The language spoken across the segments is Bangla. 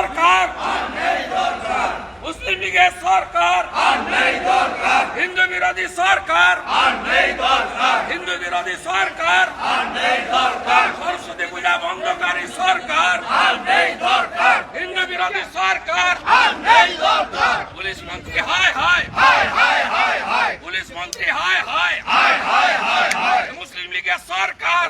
সরকার? মুসলিম লীগের সরকার? হিন্দু বিরোধী সরকার? হিন্দু বিরোধী সরকার? সরস্বতী পূজা বন্ধকারী সরকার? হিন্দু বিরোধী সরকার? পুলিশ মন্ত্রী, হায় হায়। পুলিশ মন্ত্রী, হায় হায়। মুসলিম লীগের সরকার?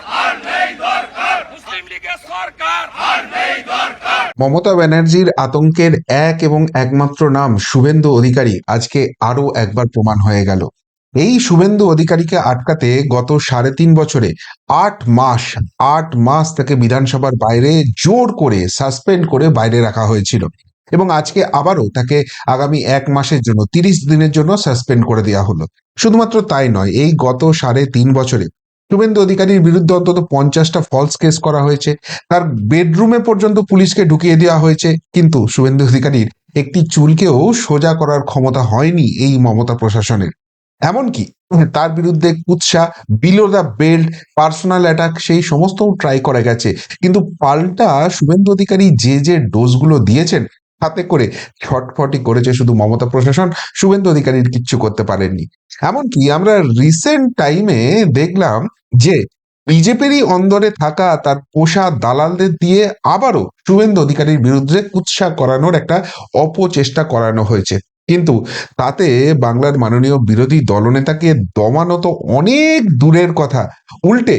মমতা ব্যানার্জির আতঙ্কের এক এবং একমাত্র নাম শুভেন্দু অধিকারী। আজকে আরও একবার প্রমাণ হয়ে গেল। এই শুভেন্দু অধিকারীকে আটকাতে গত সাড়ে তিন বছরে আট মাস আট মাস তাকে বিধানসভার বাইরে জোর করে সাসপেন্ড করে বাইরে রাখা হয়েছিল। এবং আজকে আবারও তাকে আগামী এক মাসের জন্য তিরিশ দিনের জন্য সাসপেন্ড করে দেওয়া হলো। শুধুমাত্র তাই নয় এই গত সাড়ে তিন বছরে শুভেন্দু অধিকারীর বিরুদ্ধে অন্তত পঞ্চাশটা ফলস কেস করা হয়েছে। তার বেডরুমে পর্যন্ত পুলিশকে ঢুকিয়ে দেওয়া হয়েছে। কিন্তু শুভেন্দু অধিকারীর একটি চুলকেও সোজা করার ক্ষমতা হয়নি এই মমতা প্রশাসনের। এমনকি তার বিরুদ্ধে কুৎসা below the belt personal attack সেই সমস্ত ট্রাই করা গেছে। কিন্তু পাল্টা শুভেন্দু অধিকারী যে যে ডোজগুলো দিয়েছেন হাতে করে ছটফটি করেছে শুধু মমতা প্রশাসন, শুভেন্দু অধিকারীর কিচ্ছু করতে পারেননি। এমনকি আমরা রিসেন্ট টাইমে দেখলাম যে বিজেপিরই অন্দরে থাকা তার পোষা দালালদের দিয়ে আবারও শুভেন্দু অধিকারীর বিরুদ্ধে কুৎসা করানোর একটা অপচেষ্টা করানো হয়েছে। কিন্তু তাতে বাংলার মাননীয় বিরোধী দলনেতাকে দমানো তো অনেক দূরের কথা। উল্টে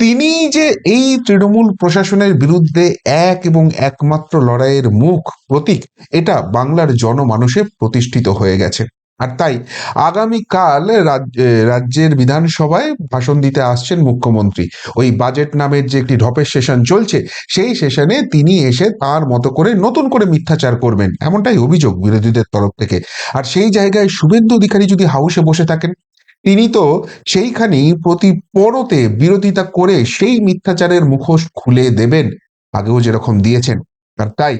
তিনি যে এই তৃণমূল প্রশাসনের বিরুদ্ধে এক এবং একমাত্র লড়াইয়ের মুখ প্রতীক, এটা বাংলার জনমানসে প্রতিষ্ঠিত হয়ে গেছে। আর তাই আগামীকাল রাজ- রাজ্যের বিধানসভায় ভাষণ দিতে আসছেন মুখ্যমন্ত্রী। ওই বাজেট নামের যে একটি ঢপের সেশন চলছে, সেই সেশনে তিনি এসে তার মতো করে নতুন করে মিথ্যাচার করবেন, এমনটাই অভিযোগ বিরোধীদের তরফ থেকে। আর সেই জায়গায় শুভেন্দু অধিকারী যদি হাউসে বসে থাকেন, তিনি তো সেইখানেই প্রতি পরতে বিরোধিতা করে সেই মিথ্যাচারের মুখোশ খুলে দেবেন, আগেও যেরকম দিয়েছেন। আর তাই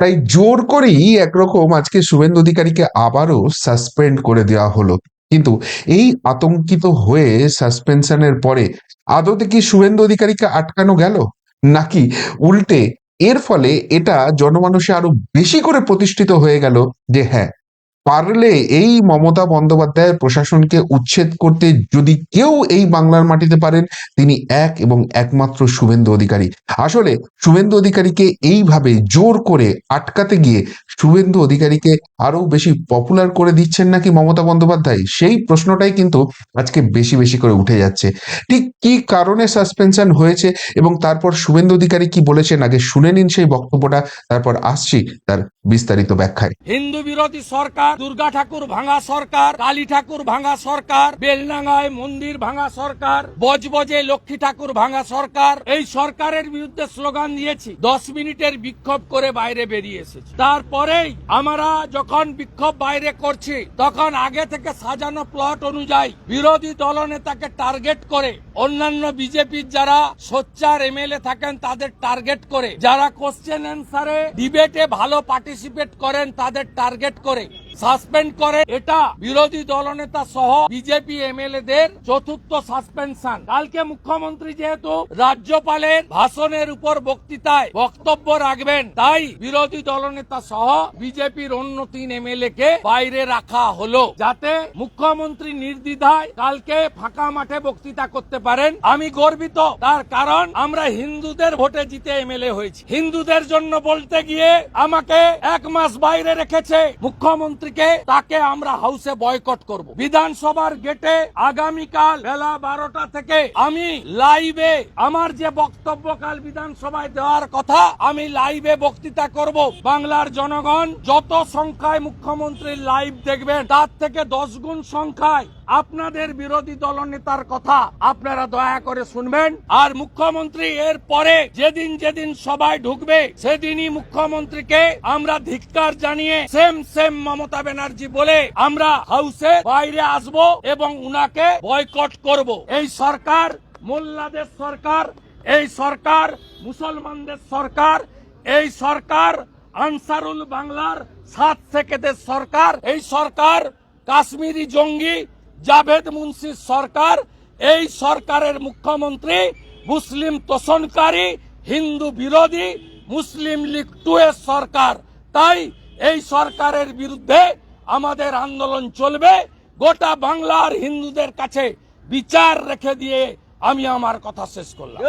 তাই জোর করেই একরকম আজকে শুভেন্দু অধিকারীকে আবারও সাসপেন্ড করে দেওয়া হলো। কিন্তু এই আতঙ্কিত হয়ে সাসপেনশনের পরে আদতে কি শুভেন্দু অধিকারীকে আটকানো গেল? নাকি উল্টে এর ফলে এটা জনমানুষে আরও বেশি করে প্রতিষ্ঠিত হয়ে গেল যে হ্যাঁ পারলে এই মমতা বন্দ্যোপাধ্যায়ের প্রশাসনকে উচ্ছেদ করতে যদি কেউ এই বাংলার মাটিতে পারেন, তিনি এক এবং একমাত্র শুভেন্দু অধিকারী। আসলে শুভেন্দু অধিকারীকে এইভাবে জোর করে আটকাতে গিয়ে শুভেন্দু অধিকারীকে আরও বেশি পপুলার করে দিচ্ছেন নাকি মমতা বন্দ্যোপাধ্যায়? সেই প্রশ্নটাই কিন্তু আজকে বেশি বেশি করে উঠে যাচ্ছে। ঠিক কি কারণে সাসপেনশন হয়েছে এবং তারপর শুভেন্দু অধিকারী কি বলেছেন? আগে শুনে নিন সেই বক্তব্যটা, তারপর আসছি তার বিস্তারিত ব্যাখ্যায়। হিন্দু বিরোধী সরকার, দুর্গা ঠাকুর ভাঙা সরকার, কালী ঠাকুর ভাঙা সরকার, বেলডাঙ্গায় মন্দির ভাঙা সরকার, বজবজে লক্ষ্মী ঠাকুর ভাঙা সরকার, এই সরকারের বিরুদ্ধে স্লোগান দিয়েছি। দশ মিনিটের বিক্ষোভ করে বাইরে বেরিয়ে এসেছি। তারপরেই আমরা যখন বিক্ষোভ বাইরে করছি, তখন আগে থেকে সাজানো প্লট অনুযায়ী বিরোধী দলনেতাকে টার্গেট করে, অন্যান্য বিজেপির যারা সোচ্চার এমএলএ থাকেন তাদের টার্গেট করে, যারা কোশ্চেন অ্যান্সারে ডিবেটে ভালো পার্টিসিপেট করেন তাদের টার্গেট করে। সাসপেন্ড করে। এটা বিরোধী দলনেতা সহ বিজেপি এমএলএ দের চতুর্থ সাসপেনশন। কালকে মুখ্যমন্ত্রী যেহেতু রাজ্যপালের ভাষণের উপর বক্তৃতায় বক্তব্য রাখবেন, তাই বিরোধী দলনেতা সহ বিজেপির অন্য তিন এমএলএ কে বাইরে রাখা হলো, যাতে মুখ্যমন্ত্রী নির্দ্বিধায় কালকে ফাঁকা মাঠে বক্তৃতা করতে পারেন। আমি গর্বিত, তার কারণ আমরা হিন্দুদের ভোটে জিতে এমএলএ হয়েছি। হিন্দুদের জন্য বলতে গিয়ে আমাকে এক মাস বাইরে রেখেছে মুখ্যমন্ত্রীকে তাকে আমরা হাউসে বয়কট করব। বিধানসভার গেটে আগামীকাল বেলা বারোটা থেকে আমি লাইভে আমার যে বক্তব্য কাল বিধানসভায় দেওয়ার কথা, আমি লাইভে বক্তৃতা করব। বাংলার জনগণ যত সংখ্যায় মুখ্যমন্ত্রীর লাইভ দেখবেন, তার থেকে দশ গুণ সংখ্যায় আপনাদের বিরোধী দলনেতার কথা আপনারা দয়া করে শুনবেন। আর মুখ্যমন্ত্রী এর পরে যেদিন যেদিন সবাই ঢুকবে, সেদিনই মুখ্যমন্ত্রীকে আমরা ধিক্কার জানিয়ে সেম সেম মমতা ব্যানার্জি বলে আমরা হাউসে বাইরে আসব এবং উনাকে বয়কট করব। এই সরকার মোল্লাদের সরকার, এই সরকার মুসলমানদের সরকার, এই সরকার আনসারুল বাংলার সাত সেকেদের সরকার, এই সরকার কাশ্মীরি জঙ্গি জাভেদ মুন্সি সরকার, এই সরকারের মুখ্যমন্ত্রী, মুসলিম তোষণকারী, হিন্দু বিরোধী, মুসলিম লীগ টু এর সরকার। তাই এই সরকারের বিরুদ্ধে আমাদের আন্দোলন চলবে। গোটা বাংলার হিন্দুদের কাছে বিচার রেখে দিয়ে আমি আমার কথা শেষ করলাম।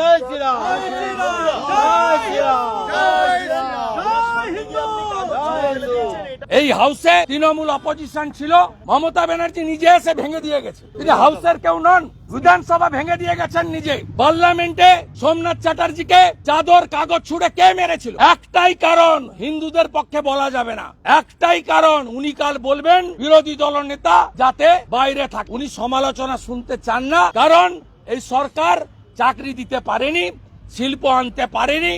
এই হাউসে তৃণমূল অপোজিশন ছিল মমতা ব্যানার্জি নিজে এসে ভেঙে দিয়ে গেছে। তিনি হাউসের কেউ নন বিধানসভা ভেঙে দিয়ে গেছেন নিজে। পার্লামেন্টে সোমনাথ চ্যাটার্জিকে চাদর কাগজ ছুড়ে কে মেরেছিল? একটাই কারণ হিন্দুদের পক্ষে বলা যাবে না। একটাই কারণ উনি কাল বলবেন বিরোধী দল নেতা যাতে বাইরে থাকে। উনি সমালোচনা শুনতে চান না কারণ এই সরকার চাকরি দিতে পারেনি, শিল্প আনতে পারেনি,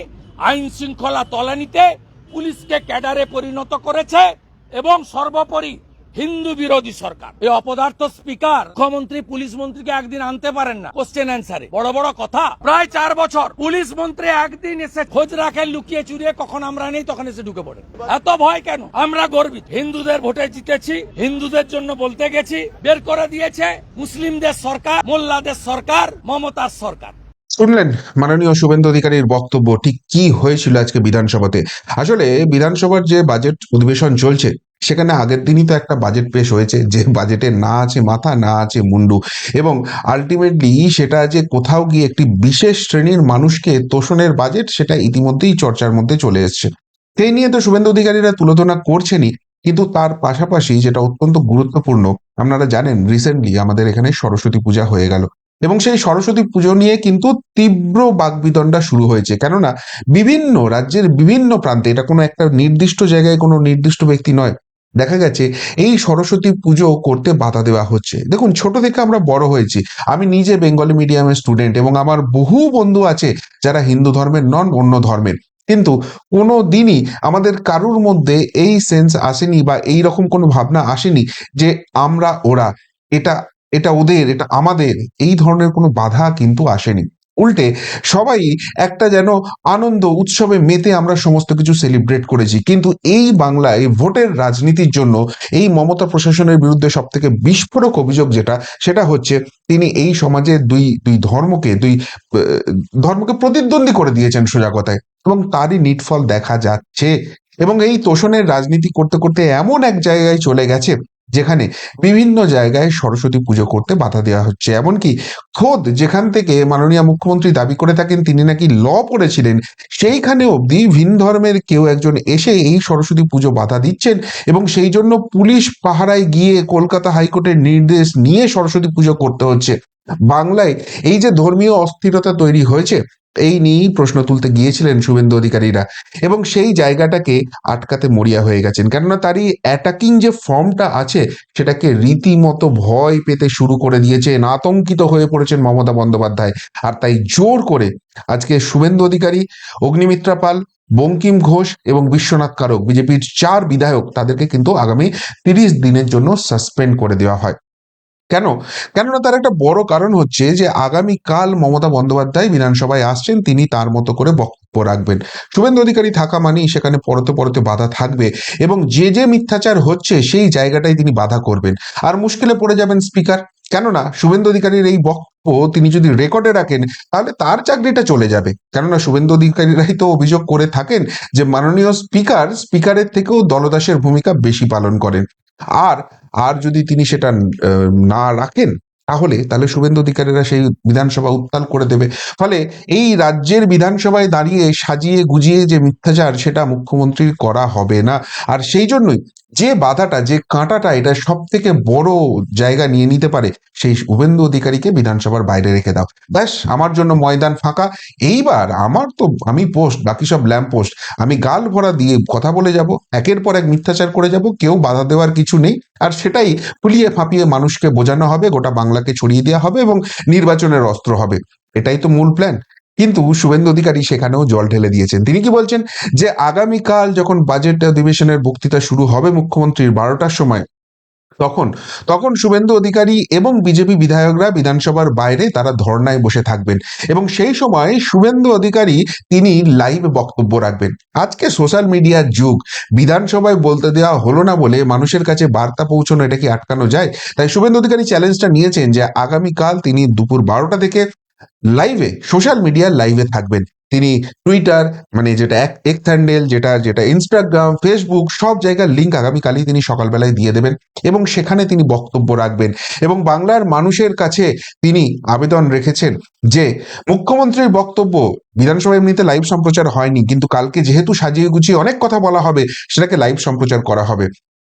আইন শৃঙ্খলা তলানিতে পুলিশকে ক্যাডারে পরিণত করেছে এবং সর্বোপরি হিন্দু বিরোধী সরকার। এই অপদার্থ স্পিকার মুখ্যমন্ত্রী, পুলিশ মন্ত্রীকে একদিন আনতে পারেন না। কোশ্চেন অ্যান্সারে বড় বড় কথা। প্রায় চার বছর পুলিশ মন্ত্রী একদিন এসে খোঁজ রাখেন লুকিয়ে চুরিয়ে, কখন আমরা নেই, তখন এসে ঢুকে পড়ে। এত ভয় কেন? আমরা গর্বিত। হিন্দুদের ভোটে জিতেছি, হিন্দুদের জন্য বলতে গেছি, বের করে দিয়েছে মুসলিমদের সরকার, মোল্লাদের সরকার, মমতার সরকার। শুনলেন মাননীয় শুভেন্দু অধিকারীর বক্তব্য, ঠিক কি হয়েছিল আজকে বিধানসভাতে? আসলে বিধানসভার যে বাজেট অধিবেশন চলছে সেখানে আগের দিনই তো একটা বাজেট পেশ হয়েছে, যে বাজেটে না আছে মাথা, না আছে মুন্ডু। এবং আলটিমেটলি সেটা যে কোথাও গিয়ে একটি বিশেষ শ্রেণির মানুষকে তোষণের বাজেট সেটা ইতিমধ্যেই চর্চার মধ্যে চলে এসছে। সেই নিয়ে তো শুভেন্দু অধিকারীরা তুলোধনা করছেনই, কিন্তু তার পাশাপাশি যেটা অত্যন্ত গুরুত্বপূর্ণ, আপনারা জানেন রিসেন্টলি আমাদের এখানে সরস্বতী পূজা হয়ে গেল। এবং সেই সরস্বতী পুজো নিয়ে কিন্তু তীব্র বাগবিদণ্ডা শুরু হয়েছে। কেননা বিভিন্ন রাজ্যের বিভিন্ন প্রান্তে, এটা কোনো একটা নির্দিষ্ট জায়গায় কোনো নির্দিষ্ট ব্যক্তি নয় দেখা গেছে, এই সরস্বতী পুজো করতে বাধা দেওয়া হচ্ছে। দেখুন, ছোট থেকে আমরা বড় হয়েছি। আমি নিজে বেঙ্গলি মিডিয়ামের স্টুডেন্ট এবং আমার বহু বন্ধু আছে যারা হিন্দু ধর্মের নন অন্য ধর্মের। কিন্তু কোনো দিনই আমাদের কারুর মধ্যে এই সেন্স আসেনি বা এই রকম কোনো ভাবনা আসেনি যে আমরা ওরা, এটা এটা ওদের, এটা আমাদের, এই ধরনের কোনো বাধা কিন্তু আসেনি। উল্টে সবাই একটা যেন আনন্দ উৎসবে মেতে আমরা সমস্ত কিছু সেলিব্রেট করেছি। কিন্তু এই বাংলায় ভোটের রাজনীতির জন্য এই মমতা প্রশাসনের বিরুদ্ধে সব থেকে বিস্ফোরক অভিযোগ যেটা, সেটা হচ্ছে তিনি এই সমাজে দুই দুই ধর্মকে দুই ধর্মকে প্রতিদ্বন্দ্বী করে দিয়েছেন সোজা কথায় এবং তারই নিটফল দেখা যাচ্ছে। এবং এই তোষণের রাজনীতি করতে করতে এমন এক জায়গায় চলে গেছে যেখানে বিভিন্ন জায়গায় সরস্বতী পুজো করতে বাধা দেওয়া হচ্ছে। এমনকি খোদ যেখান থেকে মাননীয় মুখ্যমন্ত্রী দাবি করে থাকেন, তিনি নাকি ল পড়েছিলেন, সেইখানে অবধি ভিন ধর্মের কেউ একজন এসে এই সরস্বতী পুজো বাধা দিচ্ছেন এবং সেই জন্য পুলিশ পাহারায় গিয়ে কলকাতা হাইকোর্টের নির্দেশ নিয়ে সরস্বতী পুজো করতে হচ্ছে। বাংলায় এই যে ধর্মীয় অস্থিরতা তৈরি হয়েছে এই নিয়েই প্রশ্ন তুলতে গিয়েছিলেন শুভেন্দু অধিকারীরা। এবং সেই জায়গাটাকে আটকাতে মরিয়া হয়ে গেছেন। কেননা তারই অ্যাটাকিং যে ফর্মটা আছে, সেটাকে রীতিমতো ভয় পেতে শুরু করে দিয়েছেন আতঙ্কিত হয়ে পড়েছেন মমতা বন্দ্যোপাধ্যায়। আর তাই জোর করে আজকে শুভেন্দু অধিকারী, অগ্নিমিত্রা পাল, বঙ্কিম ঘোষ এবং বিশ্বনাথ কারক, বিজেপির চার বিধায়ক, তাদেরকে কিন্তু আগামী তিরিশ দিনের জন্য সাসপেন্ড করে দেওয়া হয়। কেন? কেননা তার একটা বড় কারণ হচ্ছে যে, আগামীকাল মমতা বন্দ্যোপাধ্যায় বিধানসভায় আসছেন, তিনি তার মতো করে বক্তব্য রাখবেন। শুভেন্দু অধিকারী থাকা মানেই সেখানে পরতে পরতে বাধা থাকবে এবং যে যে মিথ্যাচার হচ্ছে, সেই জায়গাটাই তিনি বাধা করবেন। আর মুশকিলে পড়ে যাবেন স্পিকার। কেননা, শুভেন্দু অধিকারীর এই বক্তব্য তিনি যদি রেকর্ডে রাখেন, তাহলে তার চাকরিটা চলে যাবে। কেননা, শুভেন্দু অধিকারীরাই তো অভিযোগ করে থাকেন যে, মাননীয় স্পিকার, স্পিকারের থেকেও দলদাসের ভূমিকা বেশি পালন করেন। আর আর যদি তিনি সেটা না রাখেন, তাহলে তাহলে শুভেন্দু অধিকারীরা সেই বিধানসভা উত্তাল করে দেবে। ফলে এই রাজ্যের বিধানসভায় দাঁড়িয়ে সাজিয়ে গুজিয়ে যে মিথ্যাচার, সেটা মুখ্যমন্ত্রীর করা হবে না। আর সেই জন্যই যে বাধাটা, যে কাঁটাটা এটা সব থেকে বড় জায়গা নিয়ে নিতে পারে, সেই শুভেন্দু অধিকারীকে বিধানসভার বাইরে রেখে দাও। ব্যাস, আমার জন্য ময়দান ফাঁকা। এইবার আমার তো, আমি পোস্ট, বাকি সব ল্যাম্প পোস্ট, আমি গাল ভরা দিয়ে কথা বলে যাব, একের পর এক মিথ্যাচার করে যাব, কেউ বাধা দেওয়ার কিছু নেই, আর সেটাই ফুলিয়ে ফাঁপিয়ে মানুষকে বোঝানো হবে, গোটা বাংলাকে ছড়িয়ে দেওয়া হবে এবং নির্বাচনের অস্ত্র হবে। এটাই তো মূল প্ল্যান কিন্তু শুভেন্দু অধিকারী সেখানেও জল ঢেলে দিয়েছেন। তিনি কি বলছেন? যে আগামীকাল যখন বাজেট অধিবেশনের বক্তৃতা শুরু হবে মুখ্যমন্ত্রীর বারোটার সময়, তখন তখন শুভেন্দু অধিকারী এবং বিজেপি বিধায়করা বিধানসভার বাইরে তারা ধর্নায় বসে থাকবেন এবং সেই সময় শুভেন্দু অধিকারী তিনি লাইভ বক্তব্য রাখবেন। আজকে সোশ্যাল মিডিয়ার যুগ, বিধানসভায় বলতে দেওয়া হলো না বলে মানুষের কাছে বার্তা পৌঁছানো এটা কি আটকানো যায়? তাই শুভেন্দু অধিকারী চ্যালেঞ্জটা নিয়েছেন যে আগামীকাল তিনি দুপুর বারোটা থেকে লাইভে সোশ্যাল মিডিয়ার লাইভে থাকবেন। তিনি টুইটার মানে যেটা এক এক্স হ্যান্ডেল যেটা যেটা ইনস্টাগ্রাম ফেসবুক সব জায়গার লিঙ্ক আগামীকালই তিনি সকালবেলায় দিয়ে দেবেন এবং সেখানে তিনি বক্তব্য রাখবেন। এবং বাংলার মানুষের কাছে তিনি আবেদন রেখেছেন যে, মুখ্যমন্ত্রীর বক্তব্য বিধানসভা এমনিতে লাইভ সম্প্রচার হয়নি, কিন্তু কালকে যেহেতু সাজিয়ে গুছিয়ে অনেক কথা বলা হবে, সেটাকে লাইভ সম্প্রচার করা হবে।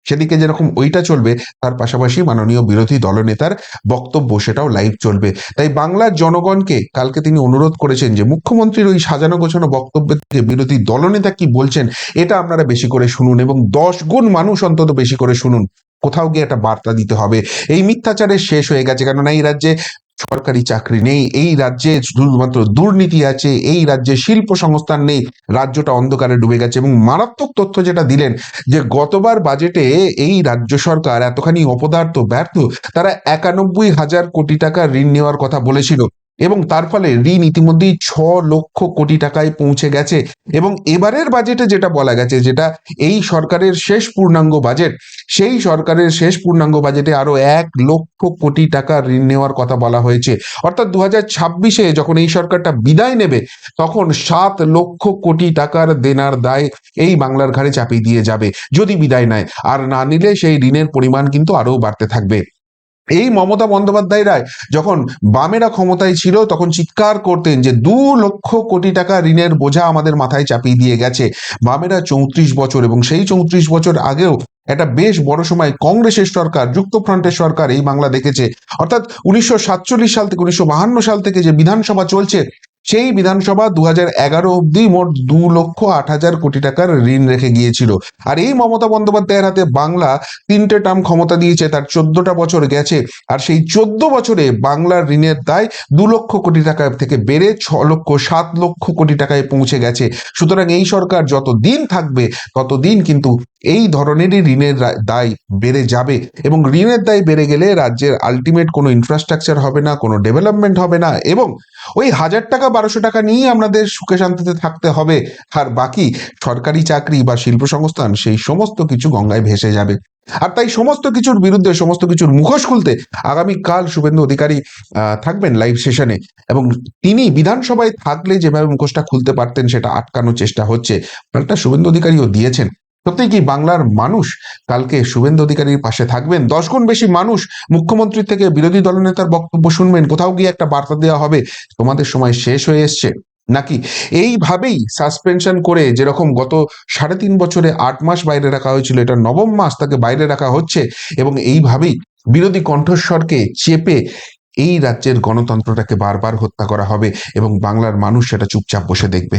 সেদিকে যেরকম ওইটা চলবে, তার পাশাপাশি মাননীয় বিরোধী দলনেতার বক্তব্য সেটাও লাইভ চলবে। তাই বাংলার জনগণকে কালকে তিনি অনুরোধ করেছেন যে মুখ্যমন্ত্রীর ওই সাজানো গোছানো বক্তব্যের থেকে বিরোধী দলনেতা কি বলছেন, এটা আপনারা বেশি করে শুনুন এবং দশ গুণ মানুষ অন্তত বেশি করে শুনুন। কোথাও গিয়ে একটা বার্তা দিতে হবে। এই মিথ্যাচারের শেষ হয়ে গেছে, কেননা এই রাজ্যে সরকারি চাকরি নেই, এই রাজ্যে শুধুমাত্র দুর্নীতি আছে, এই রাজ্যে শিল্প সংস্থান নেই, রাজ্যটা অন্ধকারে ডুবে গেছে এবং মারাত্মক তথ্য যেটা দিলেন যে গতবার বাজেটে এই রাজ্য সরকার এতখানি অপদার্থ, ব্যর্থ, তারা একানব্বই হাজার কোটি টাকা ঋণ নেওয়ার কথা বলেছিল। এবং তার ফলে ঋণ ইতিমধ্যেই ছ লক্ষ কোটি টাকায় পৌঁছে গেছে। এবং এবারের বাজেটে যেটা বলা গেছে, যেটা এই সরকারের শেষ পূর্ণাঙ্গ বাজেট সেই সরকারের শেষ পূর্ণাঙ্গ বাজেটে আরও এক লক্ষ কোটি টাকা ঋণ নেওয়ার কথা বলা হয়েছে। অর্থাৎ দু ছাব্বিশে যখন এই সরকারটা বিদায় নেবে, তখন সাত লক্ষ কোটি টাকার দেনার দায় এই বাংলার ঘাড়ে চাপিয়ে দিয়ে যাবে, যদি বিদায় নেয়। আর না নিলে সেই ঋণের পরিমাণ কিন্তু আরও বাড়তে থাকবে। এই মমতা বন্দ্যোপাধ্যায় রায় যখন বামেরা ক্ষমতায় ছিল, তখন চিৎকার করতেন যে দু লক্ষ কোটি টাকা ঋণের বোঝা আমাদের মাথায় চাপিয়ে দিয়ে গেছে। বামেরা চৌত্রিশ বছর এবং সেই চৌত্রিশ বছর আগেও একটা বেশ বড় সময় কংগ্রেসের সরকার, যুক্তফ্রন্টের সরকার এই বাংলা দেখেছে। অর্থাৎ উনিশশো সাতচল্লিশ সাল থেকে, উনিশশো সাল থেকে যে বিধানসভা চলছে সেই বিধানসভা দু হাজার এগারো অব্দি মোট দু লক্ষ আট হাজার কোটি টাকার ঋণ রেখে গিয়েছিল। আর এই মমতা বন্দ্যোপাধ্যায়ের হাতে বাংলা তিনটে টার্ম ক্ষমতা দিয়েছে, তার চোদ্দটা বছর গেছে। আর সেই চোদ্দ বছরে বাংলার ঋণের দায় দু লক্ষ কোটি টাকা থেকে বেড়ে ছ লক্ষ, সাত লক্ষ কোটি টাকায় পৌঁছে গেছে। সুতরাং এই সরকার যত দিন থাকবে, ততদিন কিন্তু এই ধরনেরই ঋণের দায় বেড়ে যাবে এবং ঋণের দায় বেড়ে গেলে রাজ্যের আলটিমেট কোনো ইনফ্রাস্ট্রাকচার হবে না, কোনো ডেভেলপমেন্ট হবে না এবং ওই হাজার টাকা, বারোশো টাকা নিয়েই আমাদের সুখে শান্তিতে থাকতে হবে। আর বাকি সরকারি চাকরি বা শিল্প সংস্থান সেই সমস্ত কিছু গঙ্গায় ভেসে যাবে। আর তাই সমস্ত কিছুর বিরুদ্ধে, সমস্ত কিছুর মুখোশ খুলতে আগামীকাল শুভেন্দু অধিকারী থাকবেন লাইভ সেশনে এবং তিনি বিধানসভায় থাকলে যেভাবে মুখোশটা খুলতে পারতেন সেটা আটকানোর চেষ্টা হচ্ছে। একটা শুভেন্দু অধিকারীও দিয়েছেন। সত্যি কি বাংলার মানুষ কালকে শুভেন্দু অধিকারীর পাশে থাকবেন? দশ গুণ বেশি মানুষ মুখ্যমন্ত্রীর থেকে বিরোধী দলনেতার বক্তব্য শুনবেন। কোথাও গিয়ে একটা বার্তা দেওয়া হবে। তোমাদের সময় শেষ হয়ে এসছে। নাকি এইভাবেই সাসপেনশন করে যেরকম গত সাড়ে তিন বছরে আট মাস বাইরে রাখা হয়েছিল, এটা নবম মাস তাকে বাইরে রাখা হচ্ছে এবং এইভাবেই বিরোধী কণ্ঠস্বরকে চেপে এই রাজ্যের গণতন্ত্রটাকে বারবার হত্যা করা হবে এবং বাংলার মানুষ সেটা চুপচাপ বসে দেখবে।